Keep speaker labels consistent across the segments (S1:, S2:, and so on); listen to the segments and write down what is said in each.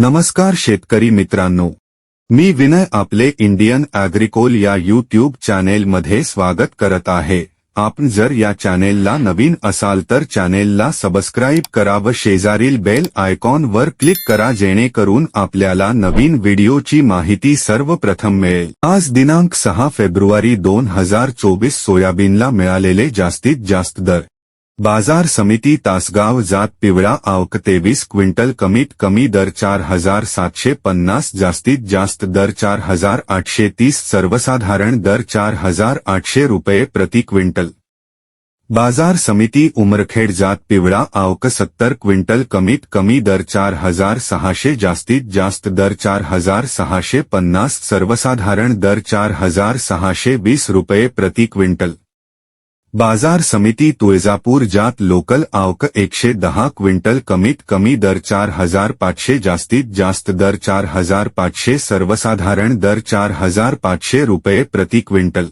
S1: नमस्कार शेतकरी मित्रांनो. मी विनय आपले इंडियन ॲग्रिकोल या यूट्यूब चॅनेलमध्ये स्वागत करत आहे. आपण जर या चॅनेलला नवीन असाल तर चॅनेलला सबस्क्राईब करा व शेजारील बेल आयकॉनवर क्लिक करा जेणेकरून आपल्याला नवीन व्हिडिओची माहिती सर्वप्रथम मिळेल. आज दिनांक सहा फेब्रुवारी दोन हज़ार चोवीस सोयाबीनला मिळालेले जास्तीत जास्त दर. बाज़ार समिती तासगाव जात पिवळा आवक तेवीस क्विंटल कमीत कमी दर चार हज़ार सातशे पन्नास जास्तीत जास्त दर चार हज़ार आठशे तीस सर्वसाधारण दर चार हज़ार आठशे रुपये प्रति क्विंटल. बाज़ार समिती उमरखेड जात पिवळा आवक सत्तर क्विंटल कमीत कमी दर चार हज़ार सहाशे जास्तीत जास्त दर चार हज़ार सहाशे पन्नास सर्वसाधारण दर चार हज़ार सहाशे वीस रुपये प्रति क्विंटल. बाज़ार समिती तुळजापूर जात लोकल आवक एकशे दहा क्विंटल कमीत कमी दर चार हज़ार पाचशे जास्तीत जास्त दर चार हज़ार पाचशे सर्वसाधारण दर चार हज़ार पाचशे रुपये प्रति क्विंटल.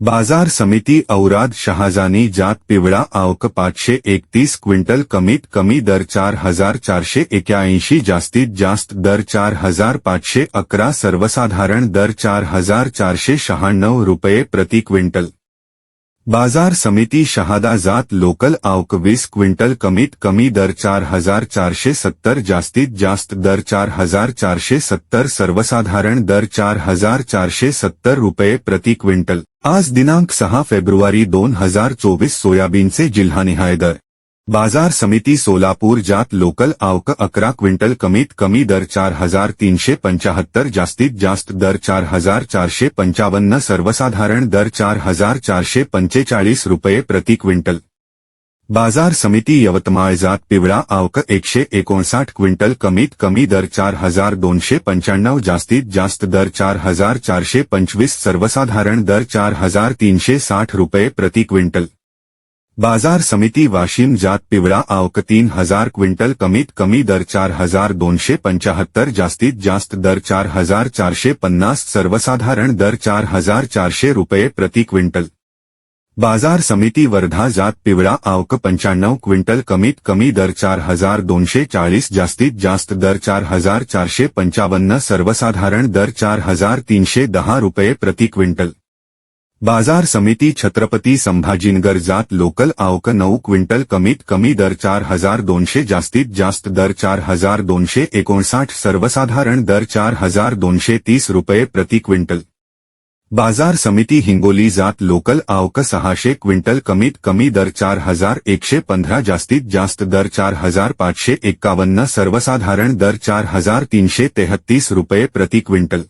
S1: बाज़ार समिती औराद शहाजानी जात पिवळा आवक पाचशे एकतीस क्विंटल कमीत कमी दर चार हज़ार चारशे एक्याऐंशी जास्तीत जास्त दर चार हज़ार पाचशे अकरा सर्वसाधारण दर चार हज़ार चारशे शहाण्णव रुपये प्रति क्विंटल. बाज़ार समिति शहादा जात लोकल आउक वीस क्विंटल कमीत कमी दर चार हज़ार चारशे सत्तर, जास्तीत जास्त दर चार हज़ार चारशे सत्तर, सर्वसाधारण दर चार हज़ार चारशे सत्तर रुपये प्रति क्विंटल. आज दिनांक सहा फेब्रुवारी दोन हज़ार चोवीस सोयाबीनचे जिल्हानिहाय दर. बाज़ार समिती सोलापूर जात लोकल आवक अकरा क्विंटल कमीत कमी दर चार हज़ार तीनशे पंचाहत्तर जास्तीत जास्त दर चार हज़ार चारशे पंचावन्न सर्वसाधारण दर चार हज़ार चारशे पंचेचाळीस रुपये प्रति क्विंटल. बाज़ार समिती यवतमाळ जात पिवळा आवक एकशे एकोणसाठ क्विंटल कमीत कमी दर चार हज़ार दोनशे पंच्याण्णव जास्तीत जास्त दर चार हज़ार चारशे पंचवीस सर्वसाधारण दर चार हज़ार तीनशे साठ रुपये प्रति क्विंटल. बाज़ार समिती वाशिम जात पिवळा आवक तीन हज़ार क्विंटल, कमीत कमी दर चार हज़ार दोनशे पंचाहत्तर, जास्तीत जास्त दर चार हज़ार चारशे पन्नास, सर्वसाधारण दर चार हज़ार चारशे रुपये प्रति क्विंटल. बाज़ार समिती वर्धा जात पिवळा आवक पंच्याण्णव क्विंटल, कमीत कमी दर चार हज़ार दोनशे चाळीस, जास्तीत जास्त दर चार हज़ार चारशे पंचावन्न, सर्वसाधारण दर चार हज़ार तीनशे दहा रुपये प्रति क्विंटल. बाज़ार समिती छत्रपती संभाजीनगर जात लोकल आवक नऊ क्विंटल कमीत कमी दर चार हज़ार दोनशे जास्तीत जास्त दर चार हज़ार दोनशे एकोणसाठ सर्वसाधारण दर चार हज़ार दोनशे तीस रुपये प्रति क्विंटल. बाज़ार समिती हिंगोली जात लोकल आवक सहाशे क्विंटल कमीत कमी दर चार हज़ार एकशे पंधरा जास्तीत जास्त दर चार हज़ार पाचशे एक्कावन्न सर्वसाधारण दर चार हज़ार तीनशे तेहत्तीस रुपये प्रति क्विंटल.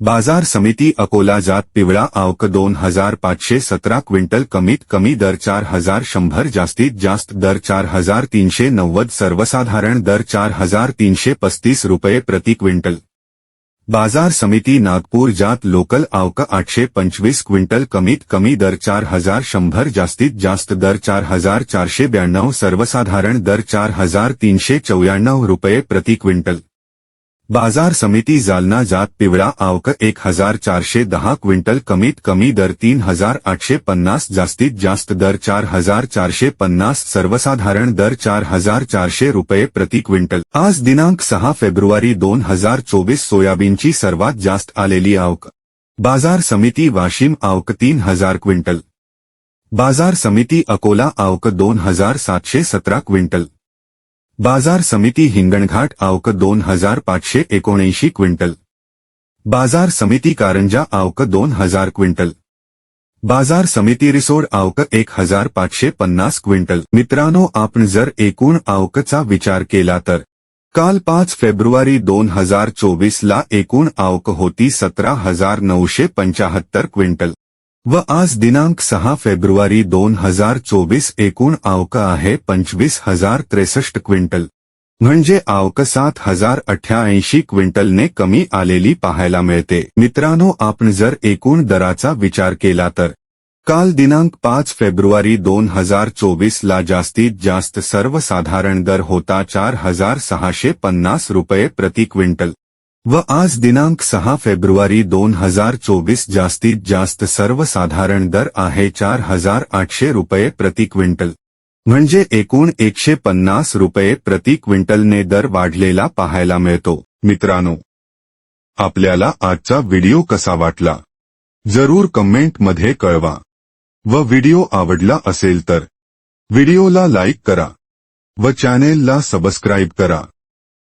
S1: बाज़ार समिती अकोला जात पिवळा आवक दोन हज़ार पाचशे सतरा क्विंटल कमीत कमी दर चार हज़ार शंभर जास्तीत जास्त दर चार हज़ार तीनशे नव्वद सर्वसाधारण दर चार हज़ार तीनशे पस्तीस रुपये प्रति क्विंटल. बाज़ार समिती नागपूर जात लोकल आवक आठशे पंचवीस क्विंटल कमीत कमी दर चार हज़ार शंभर जास्तीत जास्त दर चार हज़ार चारशे ब्याण्णव सर्वसाधारण दर चार हज़ार तीनशे चौऱ्याण्णव रुपये प्रति क्विंटल. बाज़ार समिती जालना जात पिवळा आवक एक हज़ार चारशे दहा क्विंटल कमीत कमी दर तीन हज़ार आठशे पन्नास जास्तीत जास्त दर चार हज़ार चारशे पन्नास सर्वसाधारण दर चार हज़ार चारशे रुपये प्रति क्विंटल. आज दिनांक सहा फेब्रुवारी दोन हज़ार चोवीस सोयाबीनची सर्वात जास्त आलेली आवक. बाज़ार समिती वाशिम आवक तीन हज़ार क्विंटल. बाज़ार समिती अकोला आवक दोन हज़ार सातशे सतरा क्विंटल. बाजार समिती हिंगणघाट आवक दोन हजार पाचशे एकोणऐंशी क्विंटल. बाजार समिती कारंजा आवक दोन हजार क्विंटल. बाजार समिती रिसोड आवक एक हजार पाचशे पन्नास क्विंटल. मित्रांनो आपण जर एकूण आवकचा विचार केला तर काल पाच फेब्रुवारी दोन हजार चोवीसला एकूण आवक होती सतरा हजार नऊशे पंचाहत्तर क्विंटल. व आज दिनांक सहा फेब्रुवारी दोन हजार चोवीस एकूण आवक आहे पंचवीस हजार त्रेसष्ट क्विंटल. म्हणजे आवक सात हजार अठ्याऐंशी क्विंटलने कमी आलेली पाहायला मिळते. मित्रांनो आपण जर एकूण दराचा विचार केला तर. काल दिनांक पाच फेब्रुवारी दोन हजार चोवीस ला जास्तीत जास्त सर्वसाधारण दर होता चार हजार सहाशे पन्नास रुपये प्रति क्विंटल. व आज दिनांक सहा फेब्रुवारी दोन हजार चोवीस जास्तीत जास्त सर्वसाधारण दर आहे चार हजार आठशे रुपये प्रति क्विंटल. म्हणजे एकूण एकशे पन्नास रुपये प्रति क्विंटलने दर वाढलेला पाहायला मिळतो. मित्रांनो आपल्याला आजचा व्हिडिओ कसा वाटला? जरूर कमेंटमध्ये कळवा. व व्हिडिओ आवडला असेल तर व्हिडिओला लाईक करा. व चॅनेलला सबस्क्राईब करा.